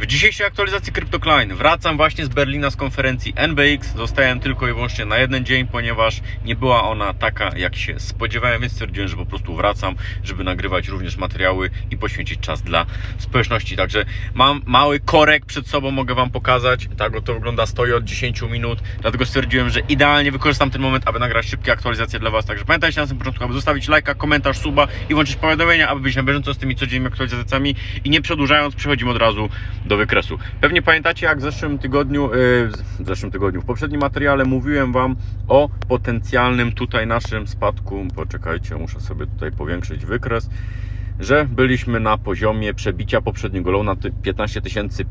W dzisiejszej aktualizacji CryptoCline wracam właśnie z Berlina z konferencji NBX. Zostałem tylko i wyłącznie na jeden dzień, ponieważ nie była ona taka, jak się spodziewałem, więc stwierdziłem, że po prostu wracam, żeby nagrywać również materiały i poświęcić czas dla społeczności. Także mam mały korek przed sobą, mogę Wam pokazać. Tak oto wygląda, stoję od 10 minut, dlatego stwierdziłem, że idealnie wykorzystam ten moment, aby nagrać szybkie aktualizacje dla Was. Także pamiętajcie na samym początku, aby zostawić lajka, komentarz, suba i włączyć powiadomienia, aby być na bieżąco z tymi codziennymi aktualizacjami i nie przedłużając, przechodzimy od razu do wykresu. Pewnie pamiętacie, jak w zeszłym tygodniu, yy, w zeszłym tygodniu, w poprzednim materiale mówiłem Wam o potencjalnym tutaj naszym spadku. Poczekajcie, muszę sobie tutaj powiększyć wykres że byliśmy na poziomie przebicia poprzedniego low na ty- 15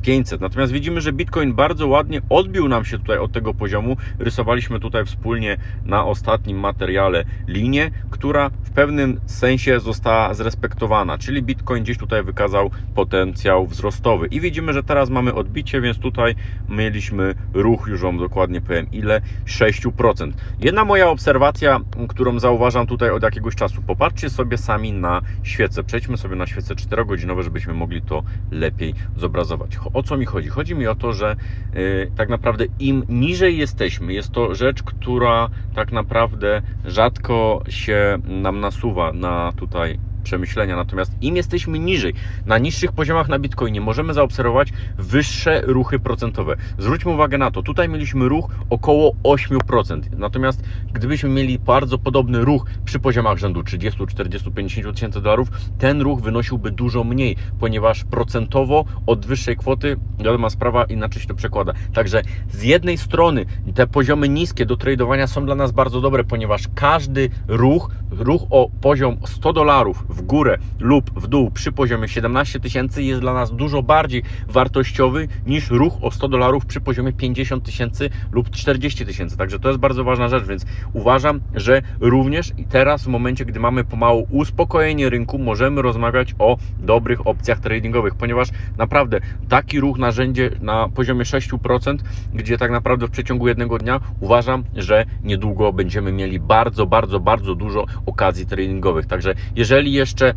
500. Natomiast widzimy, że Bitcoin bardzo ładnie odbił nam się tutaj od tego poziomu. Rysowaliśmy tutaj wspólnie na ostatnim materiale linię, która w pewnym sensie została zrespektowana, czyli Bitcoin gdzieś tutaj wykazał potencjał wzrostowy. I widzimy, że teraz mamy odbicie, więc tutaj mieliśmy ruch, już Wam dokładnie powiem ile, 6%. Jedna moja obserwacja, którą zauważam tutaj od jakiegoś czasu, popatrzcie sobie sami na świece. Przejdźmy sobie na świece 4-godzinowe, żebyśmy mogli to lepiej zobrazować. O co mi chodzi? Chodzi mi o to, że yy, tak naprawdę im niżej jesteśmy, jest to rzecz, która tak naprawdę rzadko się nam nasuwa na tutaj przemyślenia. Natomiast im jesteśmy niżej, na niższych poziomach na Bitcoinie, możemy zaobserwować wyższe ruchy procentowe. Zwróćmy uwagę na to, tutaj mieliśmy ruch około 8%. Natomiast gdybyśmy mieli bardzo podobny ruch przy poziomach rzędu 30, 40, 50 tysięcy dolarów, ten ruch wynosiłby dużo mniej, ponieważ procentowo od wyższej kwoty, wiadoma sprawa, inaczej się to przekłada. Także z jednej strony te poziomy niskie do tradowania są dla nas bardzo dobre, ponieważ każdy ruch, ruch o poziom 100 dolarów w górę lub w dół przy poziomie 17 tysięcy jest dla nas dużo bardziej wartościowy niż ruch o 100 dolarów przy poziomie 50 tysięcy lub 40 tysięcy. Także to jest bardzo ważna rzecz, więc uważam, że również i teraz w momencie, gdy mamy pomału uspokojenie rynku, możemy rozmawiać o dobrych opcjach tradingowych, ponieważ naprawdę taki ruch na rzędzie na poziomie 6%, gdzie tak naprawdę w przeciągu jednego dnia uważam, że niedługo będziemy mieli bardzo, bardzo, bardzo dużo okazji tradingowych. Także jeżeli jeszcze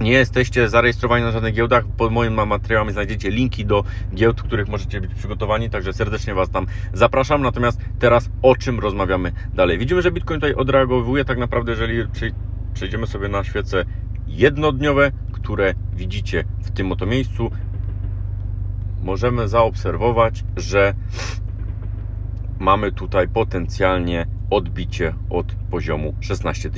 nie jesteście zarejestrowani na żadnych giełdach, pod moim materiałami znajdziecie linki do giełd, których możecie być przygotowani, także serdecznie Was tam zapraszam. Natomiast teraz o czym rozmawiamy dalej? Widzimy, że Bitcoin tutaj odreagowuje tak naprawdę, jeżeli przej- przejdziemy sobie na świece jednodniowe, które widzicie w tym oto miejscu, możemy zaobserwować, że mamy tutaj potencjalnie odbicie od poziomu 16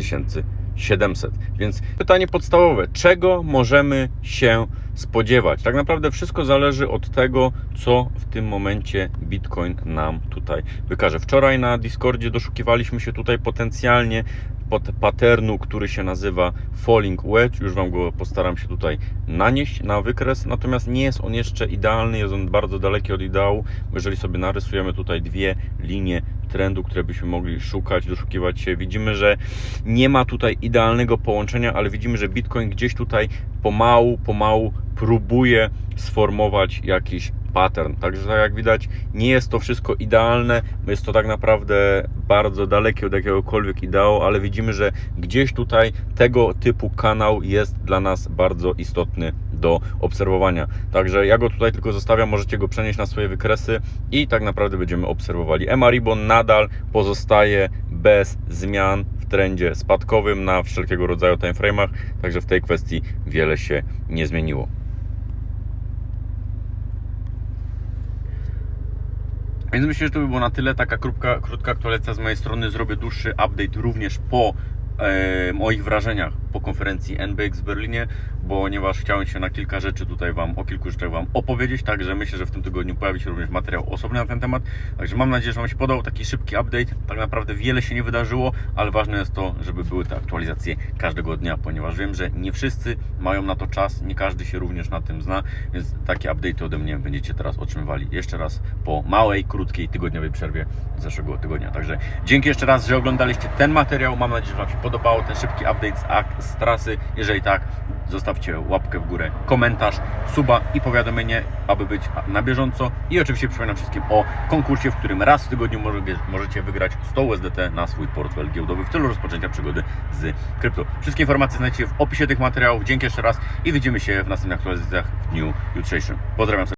700. Więc pytanie podstawowe, czego możemy się spodziewać? Tak naprawdę wszystko zależy od tego, co w tym momencie Bitcoin nam tutaj wykaże. Wczoraj na Discordzie doszukiwaliśmy się tutaj potencjalnie pod paternu, który się nazywa Falling Wedge. Już Wam go postaram się tutaj nanieść na wykres. Natomiast nie jest on jeszcze idealny, jest on bardzo daleki od ideału. Jeżeli sobie narysujemy tutaj dwie linie trendu, które byśmy mogli szukać, doszukiwać się, widzimy, że nie ma tutaj idealnego połączenia, ale widzimy, że Bitcoin gdzieś tutaj pomału, pomału próbuje sformować jakiś pattern. Także tak jak widać, nie jest to wszystko idealne, jest to tak naprawdę bardzo dalekie od jakiegokolwiek ideału, ale widzimy, że gdzieś tutaj tego typu kanał jest dla nas bardzo istotny do obserwowania. Także ja go tutaj tylko zostawiam, możecie go przenieść na swoje wykresy i tak naprawdę będziemy obserwowali. EMA Ribbon nadal pozostaje bez zmian w trendzie spadkowym na wszelkiego rodzaju timeframe'ach, także w tej kwestii wiele się nie zmieniło. Więc myślę, że to by było na tyle. Taka krótka, krótka aktualizacja z mojej strony. Zrobię dłuższy update również po e, moich wrażeniach po konferencji NBX w Berlinie, ponieważ chciałem się na kilka rzeczy tutaj Wam, o kilku rzeczach Wam opowiedzieć, także myślę, że w tym tygodniu pojawi się również materiał osobny na ten temat. Także mam nadzieję, że Wam się podał taki szybki update. Tak naprawdę wiele się nie wydarzyło, ale ważne jest to, żeby były te aktualizacje każdego dnia, ponieważ wiem, że nie wszyscy mają na to czas, nie każdy się również na tym zna, więc takie update ode mnie będziecie teraz otrzymywali jeszcze raz po małej, krótkiej, tygodniowej przerwie z zeszłego tygodnia. Także dzięki jeszcze raz, że oglądaliście ten materiał. Mam nadzieję, że Wam się podobało ten szybki update z, z trasy. Jeżeli tak, zostawcie łapkę w górę, komentarz, suba i powiadomienie, aby być na bieżąco. I oczywiście przypominam wszystkim o konkursie, w którym raz w tygodniu możecie wygrać 100 USDT na swój portfel giełdowy w celu rozpoczęcia przygody z krypto. Wszystkie informacje znajdziecie w opisie tych materiałów. Dzięki jeszcze raz i widzimy się w następnych aktualizacjach w dniu jutrzejszym. Pozdrawiam serdecznie.